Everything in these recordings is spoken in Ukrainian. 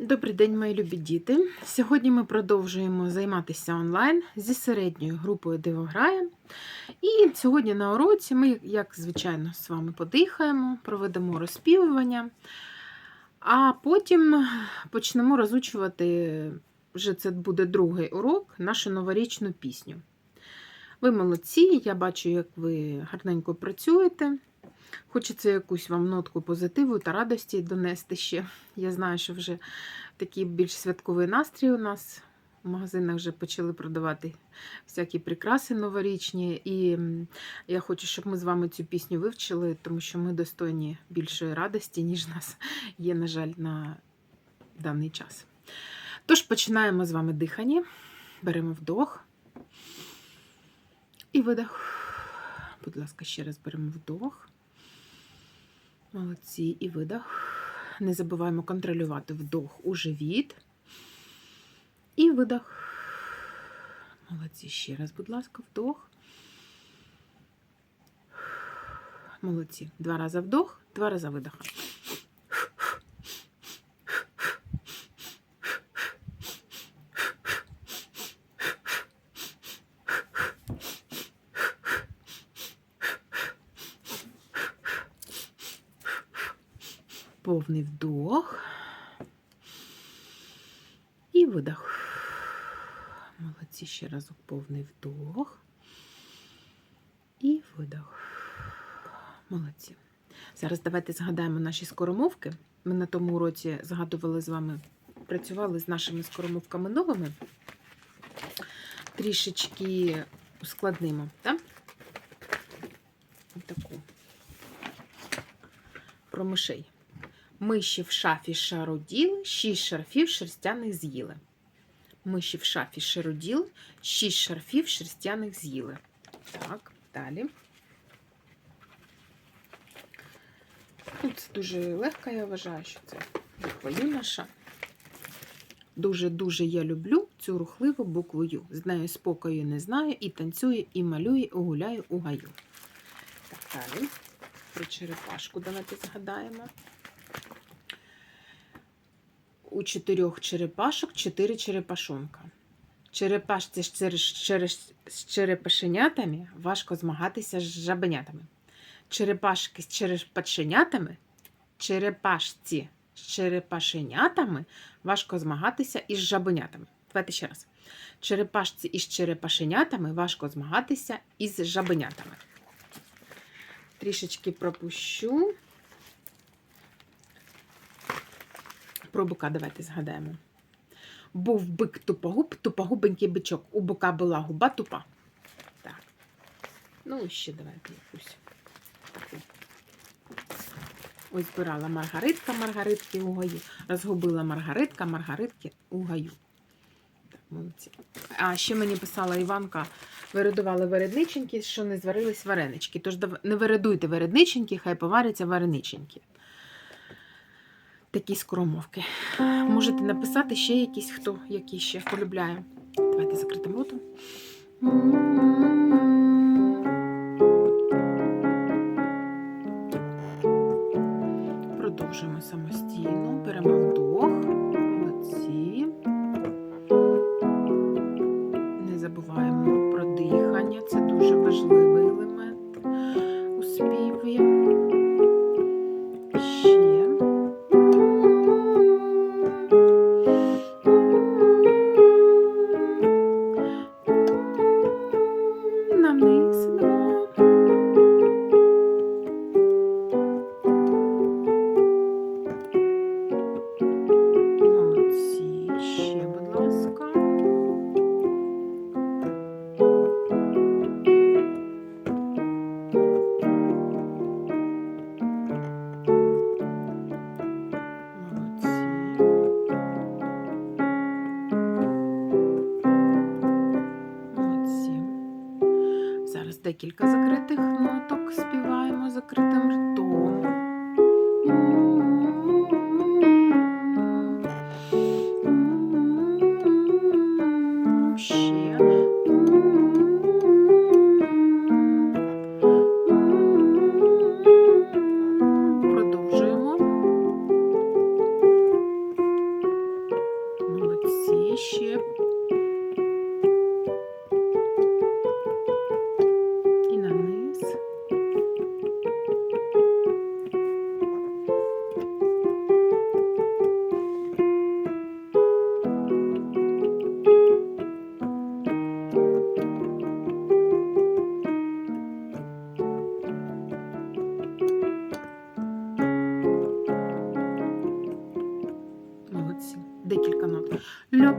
Добрий день, мої любі діти. Сьогодні ми продовжуємо займатися онлайн зі середньою групою Дивограє. І сьогодні на уроці ми, як звичайно, з вами подихаємо, проведемо розпівування, а потім почнемо розучувати, вже це буде другий урок, нашу новорічну пісню. Ви молодці, я бачу, як ви гарненько працюєте. Хочеться якусь вам нотку позитиву та радості донести ще. Я знаю, що вже такий більш святковий настрій у нас. В магазинах вже почали продавати всякі прикраси новорічні. І я хочу, щоб ми з вами цю пісню вивчили, тому що ми достойні більшої радості, ніж нас є, на жаль, на даний час. Тож починаємо з вами дихання. Беремо вдох і видох. Будь ласка, ще раз беремо вдох. Молодці. І видох. Не забуваємо контролювати вдох у живіт. І видох. Молодці. Ще раз, будь ласка, вдох. Молодці. Два рази вдох, два рази видох. Повний вдох. І видох. Молодці, ще разок повний вдох. І видох. Молодці. Зараз давайте згадаємо наші скоромовки. Ми на тому уроці згадували з вами, працювали з нашими скоромовками новими. Трішечки ускладнимо, так? Таку. Про мишей. Миші в шафі шароділи, шість шарфів шерстяних з'їли. Миші в шафі шароділи, шість шарфів шерстяних з'їли. Так, далі. Ну, Це дуже легко, я вважаю, що це буква наша. Дуже-дуже я люблю цю рухливу букву Ю. З нею спокою не знаю, і танцює, і малює, і гуляю у гаю. Так, далі. Про черепашку давайте згадаємо. У чотирьох черепашок чотири черепашонка. Черепашці з черепашенятами важко змагатися з жабенятами. Черепашки з черепашенятами, черепашці з черепашенятами важко змагатися із жабенятами. Давайте ще раз. Черепашці із черепашенятами важко змагатися із жабенятами. Трішечки пропущу. Про бика давайте згадаємо. Був бик тупогуб, тупогубенький бичок. У бика була губа тупа. Так. Ну, ще давайте якусь. Ось збирала Маргаритка Маргаритки у гаю. Розгубила Маргаритка Маргаритки у гаю. Так, молодці. А ще мені писала Іванка, виридували вередниченьки, що не зварились варенички. Тож не виридуйте вередниченьки, хай поваряться варениченьки. Такі скоромовки. Можете написати ще якісь, хто які ще полюбляє. Давайте закритим ротом. Продовжуємо самостійно. Беремо декілька закритих ноток співаємо закритим ртом. Ще. Продовжуємо. ще. lo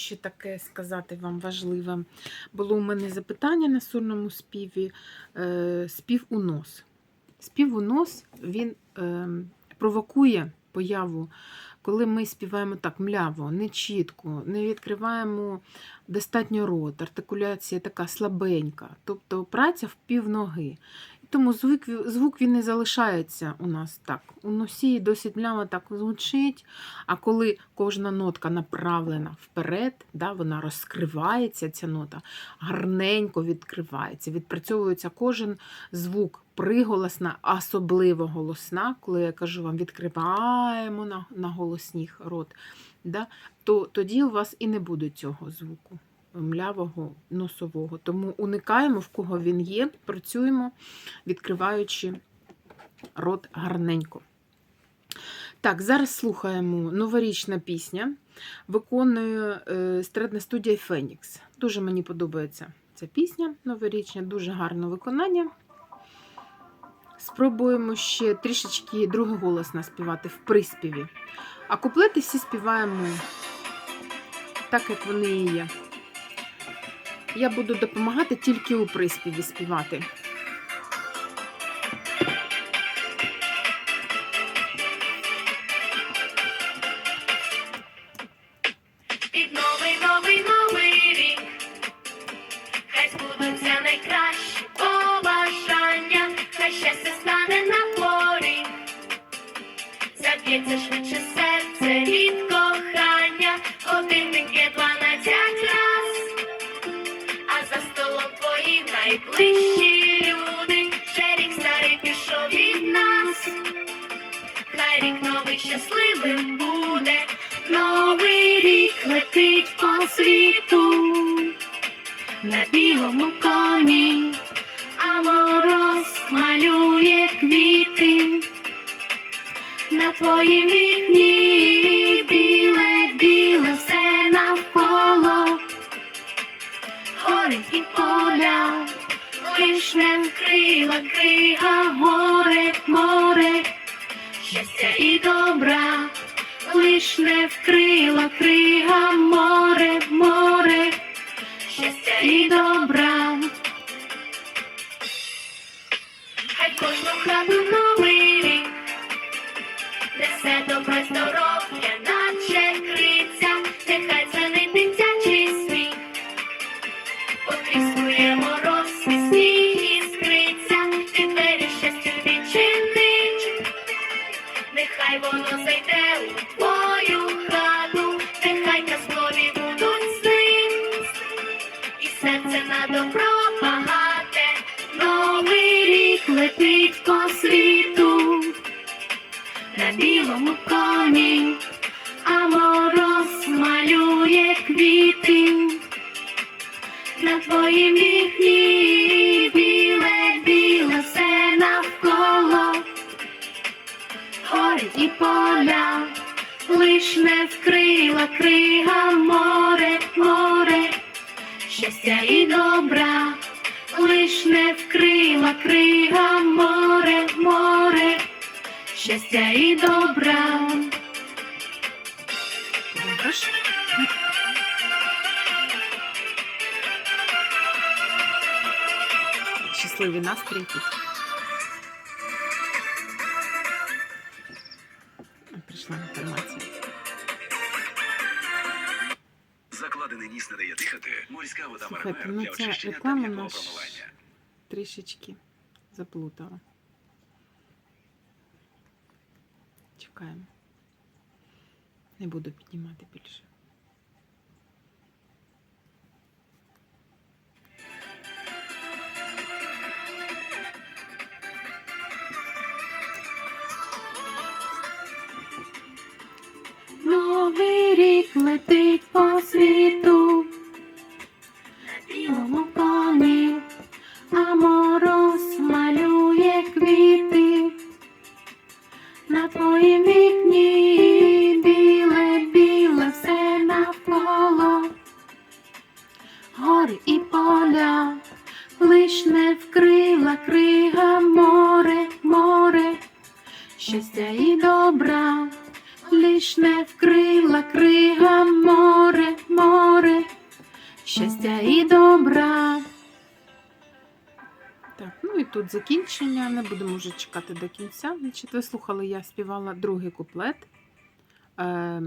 ще таке сказати вам важливе. Було у мене запитання на сольному співі. Е, спів у нос. Спів у нос він е, провокує появу, коли ми співаємо так мляво, не чітко, не відкриваємо достатньо рот, артикуляція така слабенька, тобто праця в півноги. Тому звук, звук він не залишається у нас так. У носі досить мляво так звучить, а коли кожна нотка направлена вперед, да, вона розкривається, ця нота, гарненько відкривається, відпрацьовується кожен звук приголосна, особливо голосна, коли я кажу вам, відкриваємо на, на голосніх рот, да, то тоді у вас і не буде цього звуку млявого носового. Тому уникаємо, в кого він є, працюємо, відкриваючи рот гарненько. Так, зараз слухаємо новорічна пісня. Виконує е, естрадна студія Фенікс. Дуже мені подобається ця пісня новорічна, дуже гарне виконання. Спробуємо ще трішечки другий голос наспівати в приспіві. А куплети всі співаємо так, як вони і є. Я буду допомагати тільки у приспіві співати. Під новий, новий, новий рік. Хай збудуться найкращі побажання, хай щастя стане на. Заб'ється швидше серце від найближчі люди, ще рік старий пішов від нас. Хай рік новий щасливим буде, новий рік летить по світу, на білому коні, а мороз квіти, на твоїм біле, біле все навколо, горить і поля, лиш не вкрила крига, горе, море. Щастя і добра, лиш не вкрила крига море, море, щастя і добра. Хай кожну хату новий рік, несе добре здоров'я, світу, на білому коні, а мороз малює квіти. На твоїм вікні біле, біле все і поля, лиш не вкрила крига море, море, щастя і добра, лиш не вкрила крига море, море, щастя і добра. Щасливий настрій тут. Прийшла інформація. Закладений ніс не дає дихати. Морська вода Слухайте, Мармер ну для ця очищення та реклама м'якого наш промивання. Трішечки заплутала. Чекаємо. Не буду піднімати більше. Гори і поля, лиш не вкрила крига море, море, щастя і добра лиш не вкрила крига море, море, щастя і добра. Так, ну і тут закінчення. Не будемо вже чекати до кінця. Значить, ви слухали, я співала другий куплет, е,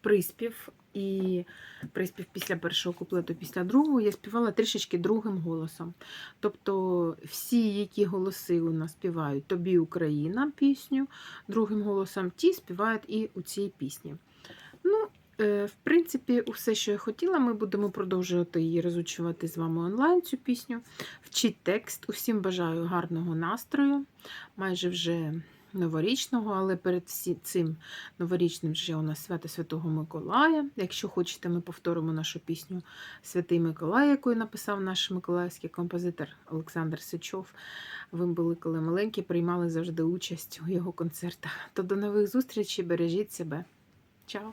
приспів і приспів після першого куплету, після другого я співала трішечки другим голосом. Тобто всі, які голоси у нас співають Тобі Україна пісню другим голосом, ті співають і у цій пісні. Ну, е, в принципі, усе, що я хотіла, ми будемо продовжувати її розучувати з вами онлайн цю пісню. Вчіть текст. Усім бажаю гарного настрою, майже вже новорічного, але перед всі- цим новорічним вже у нас свято Святого Миколая. Якщо хочете, ми повторимо нашу пісню Святий Миколай, яку написав наш миколаївський композитор Олександр Сичов. Ви були, коли маленькі, приймали завжди участь у його концертах. То до нових зустрічей, бережіть себе. Чао!